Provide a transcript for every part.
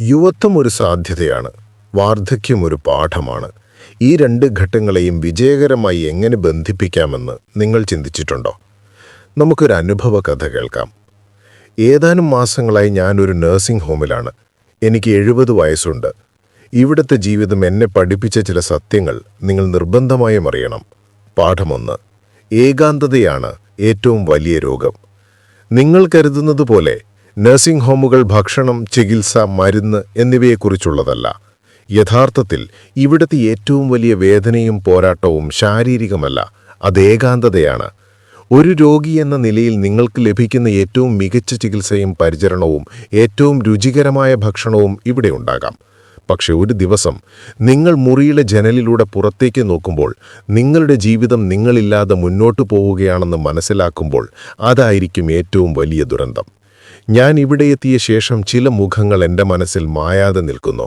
യുവത്വം ഒരു സാധ്യതയാണ് വാർദ്ധക്യം ഒരു പാഠമാണ്. ഈ രണ്ട് ഘട്ടങ്ങളെയും വിജയകരമായി എങ്ങനെ ബന്ധിപ്പിക്കാമെന്ന് നിങ്ങൾ ചിന്തിച്ചിട്ടുണ്ടോ? നമുക്കൊരു അനുഭവ കഥ കേൾക്കാം. ഏതാനും മാസങ്ങളായി ഞാനൊരു നഴ്സിംഗ് ഹോമിലാണ്. എനിക്ക് എഴുപത് വയസ്സുണ്ട്. ഇവിടുത്തെ ജീവിതം എന്നെ പഠിപ്പിച്ച ചില സത്യങ്ങൾ നിങ്ങൾ നിർബന്ധമായും അറിയണം. പാഠമൊന്ന്. ഏകാന്തതയാണ് ഏറ്റവും വലിയ രോഗം. നിങ്ങൾ കരുതുന്നത് പോലെ നഴ്സിംഗ് ഹോമുകൾ ഭക്ഷണം ചികിത്സ മരുന്ന് എന്നിവയെക്കുറിച്ചുള്ളതല്ല. യഥാർത്ഥത്തിൽ ഇവിടുത്തെ ഏറ്റവും വലിയ വേദനയും പോരാട്ടവും ശാരീരികമല്ല അത് ഏകാന്തതയാണ്. ഒരു രോഗി എന്ന നിലയിൽ നിങ്ങൾക്ക് ലഭിക്കുന്ന ഏറ്റവും മികച്ച ചികിത്സയും പരിചരണവും ഏറ്റവും രുചികരമായ ഭക്ഷണവും ഇവിടെ ഉണ്ടാകാം. പക്ഷെ ഒരു ദിവസം നിങ്ങൾ മുറിയിലെ ജനലിലൂടെ പുറത്തേക്ക് നോക്കുമ്പോൾ നിങ്ങളുടെ ജീവിതം നിങ്ങളില്ലാതെ മുന്നോട്ടു പോവുകയാണെന്ന് മനസ്സിലാക്കുമ്പോൾ അതായിരിക്കും ഏറ്റവും വലിയ ദുരന്തം. ഞാൻ ഇവിടെ എത്തിയ ശേഷം ചില മുഖങ്ങൾ എന്റെ മനസ്സിൽ മായാതെ നിൽക്കുന്നു.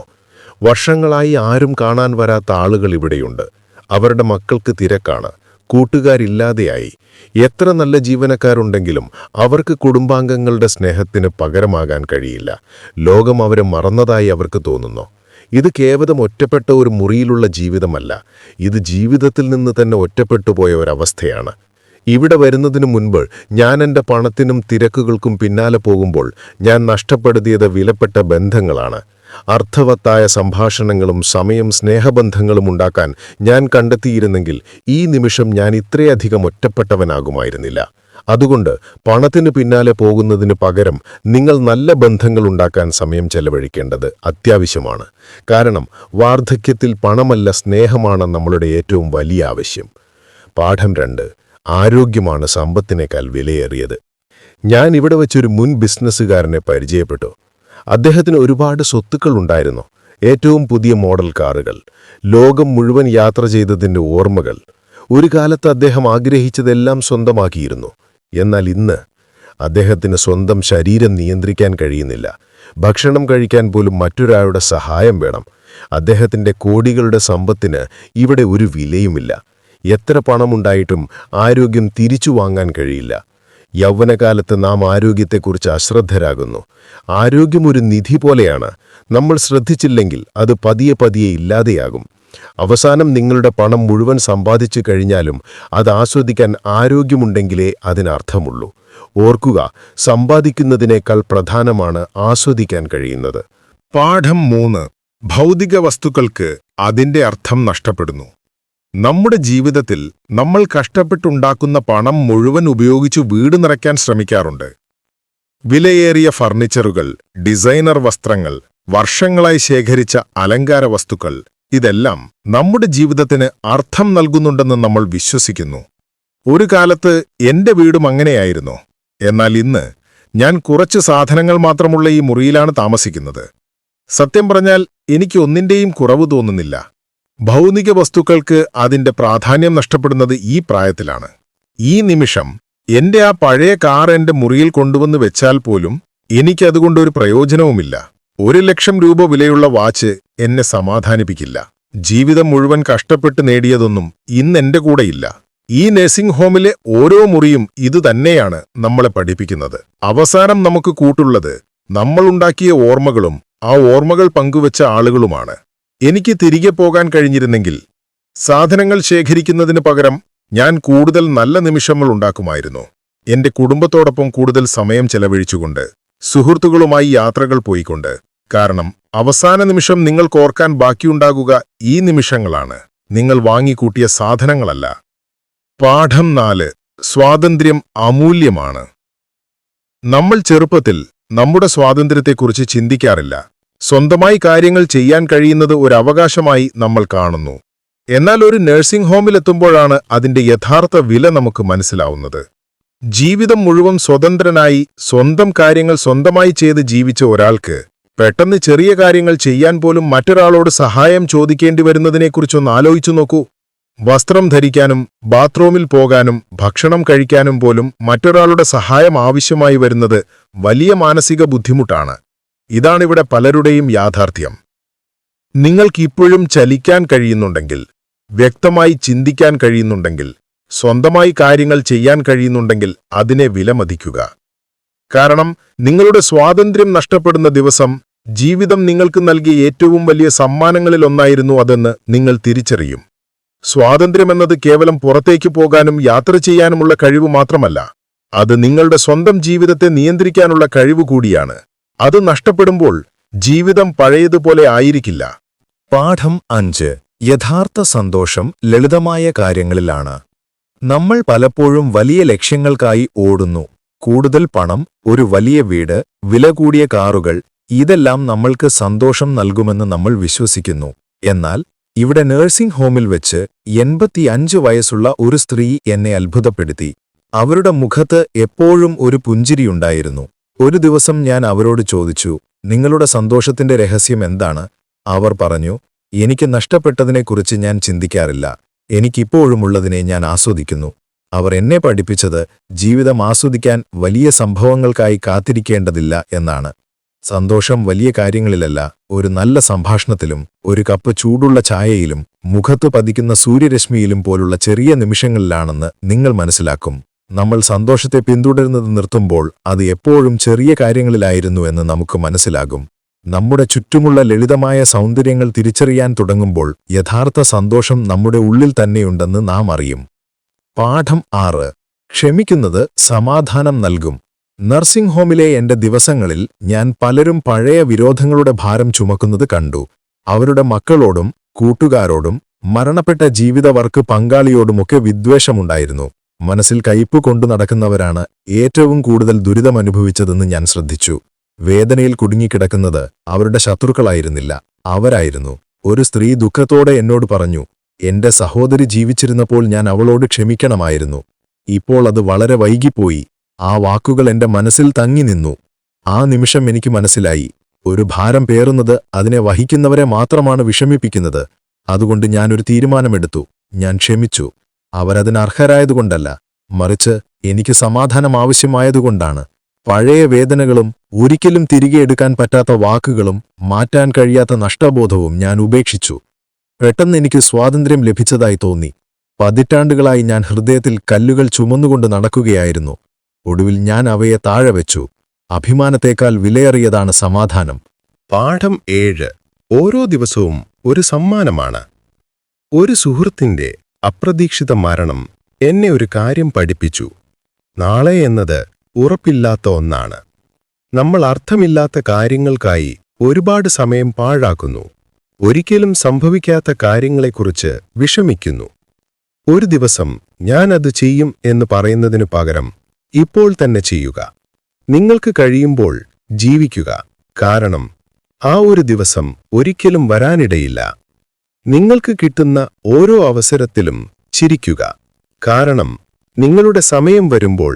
വർഷങ്ങളായി ആരും കാണാൻ വരാത്ത ആളുകൾ ഇവിടെയുണ്ട്. അവരുടെ മക്കൾക്ക് തിരക്കാണ്. കൂട്ടുകാരില്ലാതെയായി. എത്ര നല്ല ജീവനക്കാരുണ്ടെങ്കിലും അവർക്ക് കുടുംബാംഗങ്ങളുടെ സ്നേഹത്തിന് പകരമാകാൻ കഴിയില്ല. ലോകം അവരെ മറന്നതായി അവർക്ക് തോന്നുന്നു. ഇത് കേവലം ഒറ്റപ്പെട്ട ഒരു മുറിയിലുള്ള ജീവിതമല്ല. ഇത് ജീവിതത്തിൽ നിന്ന് തന്നെ ഒറ്റപ്പെട്ടു പോയ ഒരവസ്ഥയാണ്. ഇവിടെ വരുന്നതിനു മുൻപ് ഞാൻ എന്റെ പണത്തിനും തിരക്കുകൾക്കും പിന്നാലെ പോകുമ്പോൾ ഞാൻ നഷ്ടപ്പെടുത്തിയത് വിലപ്പെട്ട ബന്ധങ്ങളാണ്. അർത്ഥവത്തായ സംഭാഷണങ്ങളും സമയം സ്നേഹബന്ധങ്ങളും ഉണ്ടാക്കാൻ ഞാൻ കണ്ടെത്തിയിരുന്നെങ്കിൽ ഈ നിമിഷം ഞാൻ ഇത്രയധികം ഒറ്റപ്പെട്ടവനാകുമായിരുന്നില്ല. അതുകൊണ്ട് പണത്തിന് പിന്നാലെ പോകുന്നതിന് പകരം നിങ്ങൾ നല്ല ബന്ധങ്ങൾ ഉണ്ടാക്കാൻ സമയം ചെലവഴിക്കേണ്ടത് അത്യാവശ്യമാണ്. കാരണം വാർദ്ധക്യത്തിൽ പണമല്ല സ്നേഹമാണ് നമ്മളുടെ ഏറ്റവും വലിയ ആവശ്യം. പാഠം രണ്ട്. ആരോഗ്യമാണ് സമ്പത്തിനേക്കാൾ വിലയേറിയത്. ഞാൻ ഇവിടെ വെച്ചൊരു മുൻ ബിസിനസ്സുകാരനെ പരിചയപ്പെട്ടു. അദ്ദേഹത്തിന് ഒരുപാട് സ്വത്തുക്കൾ ഉണ്ടായിരുന്നു ഏറ്റവും പുതിയ മോഡൽ കാറുകൾ ലോകം മുഴുവൻ യാത്ര ചെയ്തതിന്റെ ഓർമ്മകൾ. ഒരു കാലത്ത് അദ്ദേഹം ആഗ്രഹിച്ചതെല്ലാം സ്വന്തമാക്കിയിരുന്നു. എന്നാൽ ഇന്ന് അദ്ദേഹത്തിന് സ്വന്തം ശരീരം നിയന്ത്രിക്കാൻ കഴിയുന്നില്ല. ഭക്ഷണം കഴിക്കാൻ പോലും മറ്റൊരാളുടെ സഹായം വേണം. അദ്ദേഹത്തിന്റെ കോടികളുടെ സമ്പത്തിന് ഇവിടെ ഒരു വിലയുമില്ല. എത്ര പണമുണ്ടായിട്ടും ആരോഗ്യം തിരിച്ചു വാങ്ങാൻ കഴിയില്ല. യൗവനകാലത്ത് നാം ആരോഗ്യത്തെക്കുറിച്ച് അശ്രദ്ധരാകുന്നു. ആരോഗ്യം ഒരു നിധി പോലെയാണ്. നമ്മൾ ശ്രദ്ധിച്ചില്ലെങ്കിൽ അത് പതിയെ പതിയെ ഇല്ലാതെയാകും. അവസാനം നിങ്ങളുടെ പണം മുഴുവൻ സമ്പാദിച്ചു കഴിഞ്ഞാലും അത് ആസ്വദിക്കാൻ ആരോഗ്യമുണ്ടെങ്കിലേ അതിനർത്ഥമുള്ളൂ. ഓർക്കുക സമ്പാദിക്കുന്നതിനേക്കാൾ പ്രധാനമാണ് ആസ്വദിക്കാൻ കഴിയുന്നത്. പാഠം മൂന്ന്. ഭൗതിക വസ്തുക്കൾക്ക് അതിന്റെ അർത്ഥം നഷ്ടപ്പെടുന്നു. നമ്മുടെ ജീവിതത്തിൽ നമ്മൾ കഷ്ടപ്പെട്ടുണ്ടാക്കുന്ന പണം മുഴുവൻ ഉപയോഗിച്ച് വീട് നിറയ്ക്കാൻ ശ്രമിക്കാറുണ്ട്. വിലയേറിയ ഫർണിച്ചറുകൾ ഡിസൈനർ വസ്ത്രങ്ങൾ വർഷങ്ങളായി ശേഖരിച്ച അലങ്കാര വസ്തുക്കൾ ഇതെല്ലാം നമ്മുടെ ജീവിതത്തിന് അർത്ഥം നൽകുന്നുണ്ടെന്ന് നമ്മൾ വിശ്വസിക്കുന്നു. ഒരു കാലത്ത് എന്റെ വീടും അങ്ങനെയായിരുന്നു. എന്നാൽ ഇന്ന് ഞാൻ കുറച്ച് സാധനങ്ങൾ മാത്രമുള്ള ഈ മുറിയിലാണ് താമസിക്കുന്നത്. സത്യം പറഞ്ഞാൽ എനിക്ക് ഒന്നിന്റെയും കുറവ് തോന്നുന്നില്ല. ഭൗതിക വസ്തുക്കൾക്ക് അതിന്റെ പ്രാധാന്യം നഷ്ടപ്പെടുന്നത് ഈ പ്രായത്തിലാണ്. ഈ നിമിഷം എന്റെ ആ പഴയ കാർ എന്റെ മുറിയിൽ കൊണ്ടുവന്ന് വെച്ചാൽ പോലും എനിക്കതുകൊണ്ടൊരു പ്രയോജനവുമില്ല. ഒരു ലക്ഷം രൂപ വിലയുള്ള വാച്ച് എന്നെ സമാധാനിപ്പിക്കില്ല. ജീവിതം മുഴുവൻ കഷ്ടപ്പെട്ട് നേടിയതൊന്നും ഇന്ന് എന്റെ കൂടെയില്ല ഈ നഴ്സിംഗ് ഹോമിലെ ഓരോ മുറിയും ഇതുതന്നെയാണ് നമ്മളെ പഠിപ്പിക്കുന്നത്. അവസാനം നമുക്ക് കൂട്ടുള്ളത് നമ്മളുണ്ടാക്കിയ ഓർമ്മകളും ആ ഓർമ്മകൾ പങ്കുവച്ച ആളുകളുമാണ്. എനിക്ക് തിരികെ പോകാൻ കഴിഞ്ഞിരുന്നെങ്കിൽ സാധനങ്ങൾ ശേഖരിക്കുന്നതിന് പകരം ഞാൻ കൂടുതൽ നല്ല നിമിഷങ്ങൾ ഉണ്ടാക്കുമായിരുന്നു. എന്റെ കുടുംബത്തോടൊപ്പം കൂടുതൽ സമയം ചെലവഴിച്ചുകൊണ്ട് സുഹൃത്തുക്കളുമായി യാത്രകൾ പോയിക്കൊണ്ട്. കാരണം അവസാന നിമിഷം നിങ്ങൾക്ക് ഓർക്കാൻ ബാക്കിയുണ്ടാകുക ഈ നിമിഷങ്ങളാണ്. നിങ്ങൾ വാങ്ങിക്കൂട്ടിയ സാധനങ്ങളല്ല. പാഠം നാല്. സ്വാതന്ത്ര്യം അമൂല്യമാണ്. നമ്മൾ ചെറുപ്പത്തിൽ നമ്മുടെ സ്വാതന്ത്ര്യത്തെക്കുറിച്ച് ചിന്തിക്കാറില്ല. സ്വന്തമായി കാര്യങ്ങൾ ചെയ്യാൻ കഴിയുന്നത് ഒരു അവകാശമായി നമ്മൾ കാണുന്നു. എന്നാൽ ഒരു നഴ്സിംഗ് ഹോമിലെത്തുമ്പോഴാണ് അതിന്റെ യഥാർത്ഥ വില നമുക്ക് മനസ്സിലാവുന്നത്. ജീവിതം മുഴുവൻ സ്വതന്ത്രനായി സ്വന്തം കാര്യങ്ങൾ സ്വന്തമായി ചെയ്ത് ജീവിച്ച ഒരാൾക്ക് പെട്ടെന്ന് ചെറിയ കാര്യങ്ങൾ ചെയ്യാൻ പോലും മറ്റൊരാളോട് സഹായം ചോദിക്കേണ്ടി വരുന്നതിനെക്കുറിച്ചൊന്ന് ആലോചിച്ചു നോക്കൂ. വസ്ത്രം ധരിക്കാനും ബാത്റൂമിൽ പോകാനും ഭക്ഷണം കഴിക്കാനും പോലും മറ്റൊരാളുടെ സഹായം ആവശ്യമായി വരുന്നത് വലിയ മാനസിക ബുദ്ധിമുട്ടാണ്. ഇതാണിവിടെ പലരുടെയും യാഥാർത്ഥ്യം. നിങ്ങൾക്കിപ്പോഴും ചലിക്കാൻ കഴിയുന്നുണ്ടെങ്കിൽ വ്യക്തമായി ചിന്തിക്കാൻ കഴിയുന്നുണ്ടെങ്കിൽ സ്വന്തമായി കാര്യങ്ങൾ ചെയ്യാൻ കഴിയുന്നുണ്ടെങ്കിൽ അതിനെ വിലമതിക്കുക. കാരണം നിങ്ങളുടെ സ്വാതന്ത്ര്യം നഷ്ടപ്പെടുന്ന ദിവസം ജീവിതം നിങ്ങൾക്ക് നൽകിയ ഏറ്റവും വലിയ സമ്മാനങ്ങളിലൊന്നായിരുന്നു അതെന്ന് നിങ്ങൾ തിരിച്ചറിയും. സ്വാതന്ത്ര്യമെന്നത് കേവലം പുറത്തേക്ക് പോകാനും യാത്ര ചെയ്യാനുമുള്ള കഴിവ് മാത്രമല്ല അത് നിങ്ങളുടെ സ്വന്തം ജീവിതത്തെ നിയന്ത്രിക്കാനുള്ള കഴിവ് കൂടിയാണ്. അത് നഷ്ടപ്പെടുമ്പോൾ ജീവിതം പഴയതുപോലെ ആയിരിക്കില്ല. പാഠം അഞ്ച്. യഥാർത്ഥ സന്തോഷം ലളിതമായ കാര്യങ്ങളിലാണ്. നമ്മൾ പലപ്പോഴും വലിയ ലക്ഷ്യങ്ങൾക്കായി ഓടുന്നു. കൂടുതൽ പണം ഒരു വലിയ വീട് വില കൂടിയ കാറുകൾ ഇതെല്ലാം നമ്മൾക്ക് സന്തോഷം നൽകുമെന്ന് നമ്മൾ വിശ്വസിക്കുന്നു. എന്നാൽ ഇവിടെ നഴ്സിംഗ് ഹോമിൽ വെച്ച് എൺപത്തിയഞ്ച് വയസ്സുള്ള ഒരു സ്ത്രീ എന്നെ അത്ഭുതപ്പെടുത്തി. അവരുടെ മുഖത്ത് എപ്പോഴും ഒരു പുഞ്ചിരിയുണ്ടായിരുന്നു. ഒരു ദിവസം ഞാൻ അവരോട് ചോദിച്ചു നിങ്ങളുടെ സന്തോഷത്തിന്റെ രഹസ്യം എന്താണ്? അവർ പറഞ്ഞു എനിക്ക് നഷ്ടപ്പെട്ടതിനെക്കുറിച്ച് ഞാൻ ചിന്തിക്കാറില്ല. എനിക്കിപ്പോഴുമുള്ളതിനെ ഞാൻ ആസ്വദിക്കുന്നു. അവർ എന്നെ പഠിപ്പിച്ചത് ജീവിതം ആസ്വദിക്കാൻ വലിയ സംഭവങ്ങൾക്കായി കാത്തിരിക്കേണ്ടതില്ല എന്നാണ്. സന്തോഷം വലിയ കാര്യങ്ങളിലല്ല ഒരു നല്ല സംഭാഷണത്തിലും ഒരു കപ്പ് ചൂടുള്ള ചായയിലും മുഖത്തു പതിക്കുന്ന സൂര്യരശ്മിയിലും പോലുള്ള ചെറിയ നിമിഷങ്ങളിലാണെന്ന് നിങ്ങൾ മനസ്സിലാക്കും. നമ്മൾ സന്തോഷത്തെ പിന്തുടരുന്നത് നിർത്തുമ്പോൾ അത് എപ്പോഴും ചെറിയ കാര്യങ്ങളിലായിരുന്നു എന്ന് നമുക്ക് മനസ്സിലാകും. നമ്മുടെ ചുറ്റുമുള്ള ലളിതമായ സൗന്ദര്യങ്ങൾ തിരിച്ചറിയാൻ തുടങ്ങുമ്പോൾ യഥാർത്ഥ സന്തോഷം നമ്മുടെ ഉള്ളിൽ തന്നെയുണ്ടെന്ന് നാം അറിയും. പാഠം ആറ്. ക്ഷമിക്കുന്നത് സമാധാനം നൽകും. നഴ്സിംഗ് ഹോമിലെ എന്റെ ദിവസങ്ങളിൽ ഞാൻ പലരും പഴയ വിരോധങ്ങളുടെ ഭാരം ചുമക്കുന്നത് കണ്ടു. അവരുടെ മക്കളോടും കൂട്ടുകാരോടും മരണപ്പെട്ട ജീവിതവർക്ക് പങ്കാളിയോടുമൊക്കെ വിദ്വേഷമുണ്ടായിരുന്നു. മനസ്സിൽ കയ്പ് കൊണ്ടു നടക്കുന്നവരാണ് ഏറ്റവും കൂടുതൽ ദുരിതമനുഭവിച്ചതെന്ന് ഞാൻ ശ്രദ്ധിച്ചു. വേദനയിൽ കുടുങ്ങിക്കിടക്കുന്നത് അവരുടെ ശത്രുക്കളായിരുന്നില്ല. അവരായിരുന്നു. ഒരു സ്ത്രീ ദുഃഖത്തോടെ എന്നോട് പറഞ്ഞു എന്റെ സഹോദരി ജീവിച്ചിരുന്നപ്പോൾ ഞാൻ അവളോട് ക്ഷമിക്കണമായിരുന്നു. ഇപ്പോൾ അത് വളരെ വൈകിപ്പോയി. ആ വാക്കുകൾ എന്റെ മനസ്സിൽ തങ്ങി നിന്നു. ആ നിമിഷം എനിക്ക് മനസ്സിലായി. ഒരു ഭാരം പേറുന്നത് അതിനെ വഹിക്കുന്നവരെ മാത്രമാണ് വിഷമിപ്പിക്കുന്നത്. അതുകൊണ്ട് ഞാനൊരു തീരുമാനമെടുത്തു. ഞാൻ ക്ഷമിച്ചു. അവരതിന് അർഹരായതുകൊണ്ടല്ല മറിച്ച് എനിക്ക് സമാധാനം ആവശ്യമായതുകൊണ്ടാണ്. പഴയ വേദനകളും ഒരിക്കലും തിരികെ എടുക്കാൻ പറ്റാത്ത വാക്കുകളും മാറ്റാൻ കഴിയാത്ത നഷ്ടബോധവും ഞാൻ ഉപേക്ഷിച്ചു. പെട്ടെന്ന് എനിക്ക് സ്വാതന്ത്ര്യം ലഭിച്ചതായി തോന്നി. പതിറ്റാണ്ടുകളായി ഞാൻ ഹൃദയത്തിൽ കല്ലുകൾ ചുമന്നുകൊണ്ട് നടക്കുകയായിരുന്നു. ഒടുവിൽ ഞാൻ അവയെ താഴെ വെച്ചു. അഭിമാനത്തേക്കാൾ വിലയേറിയതാണ് സമാധാനം. പാഠം ഏഴ്. ഓരോ ദിവസവും ഒരു സമ്മാനമാണ്. ഒരു സുഹൃത്തിന്റെ അപ്രതീക്ഷിത മരണം എന്നെ ഒരു കാര്യം പഠിപ്പിച്ചു. നാളെ എന്നത് ഉറപ്പില്ലാത്ത ഒന്നാണ്. നമ്മൾ അർത്ഥമില്ലാത്ത കാര്യങ്ങൾക്കായി ഒരുപാട് സമയം പാഴാക്കുന്നു. ഒരിക്കലും സംഭവിക്കാത്ത കാര്യങ്ങളെക്കുറിച്ച് വിഷമിക്കുന്നു. ഒരു ദിവസം ഞാൻ അത് ചെയ്യും എന്ന് പറയുന്നതിനു പകരം ഇപ്പോൾ തന്നെ ചെയ്യുക. നിങ്ങൾക്ക് കഴിയുമ്പോൾ ജീവിക്കുക. കാരണം ആ ഒരു ദിവസം ഒരിക്കലും വരാനിടയില്ല. നിങ്ങൾക്ക് കിട്ടുന്ന ഓരോ അവസരത്തിലും ചിരിക്കുക. കാരണം നിങ്ങളുടെ സമയം വരുമ്പോൾ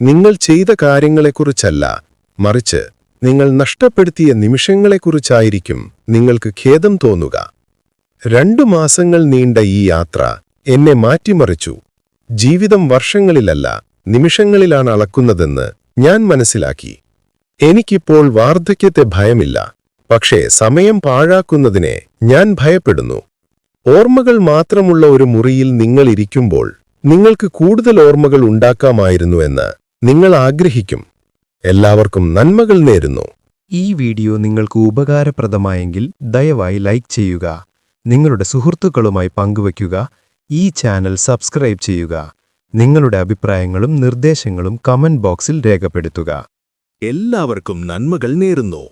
നിങ്ങൾ ചെയ്ത കാര്യങ്ങളെക്കുറിച്ചല്ല മറിച്ച് നിങ്ങൾ നഷ്ടപ്പെടുത്തിയ നിമിഷങ്ങളെക്കുറിച്ചായിരിക്കും നിങ്ങൾക്ക് ഖേദം തോന്നുക. രണ്ടു മാസങ്ങൾ നീണ്ട ഈ യാത്ര എന്നെ മാറ്റിമറിച്ചു. ജീവിതം വർഷങ്ങളിലല്ല നിമിഷങ്ങളിലാണ് അളക്കുന്നതെന്ന് ഞാൻ മനസ്സിലാക്കി. എനിക്കിപ്പോൾ വാർദ്ധക്യത്തെ ഭയമില്ല. പക്ഷേ സമയം പാഴാക്കുന്നതിനെ ഞാൻ ഭയപ്പെടുന്നു. ഓർമ്മകൾ മാത്രമുള്ള ഒരു മുറിയിൽ നിങ്ങൾ ഇരിക്കുമ്പോൾ നിങ്ങൾക്ക് കൂടുതൽ ഓർമ്മകൾ ഉണ്ടാക്കാമായിരുന്നുവെന്ന് നിങ്ങൾ ആഗ്രഹിക്കും. എല്ലാവർക്കും നന്മകൾ നേരുന്നു. ഈ വീഡിയോ നിങ്ങൾക്ക് ഉപകാരപ്രദമായെങ്കിൽ ദയവായി ലൈക്ക് ചെയ്യുക. നിങ്ങളുടെ സുഹൃത്തുക്കളുമായി പങ്കുവയ്ക്കുക. ഈ ചാനൽ സബ്സ്ക്രൈബ് ചെയ്യുക. നിങ്ങളുടെ അഭിപ്രായങ്ങളും നിർദ്ദേശങ്ങളും കമന്റ് ബോക്സിൽ രേഖപ്പെടുത്തുക. എല്ലാവർക്കും നന്മകൾ നേരുന്നു.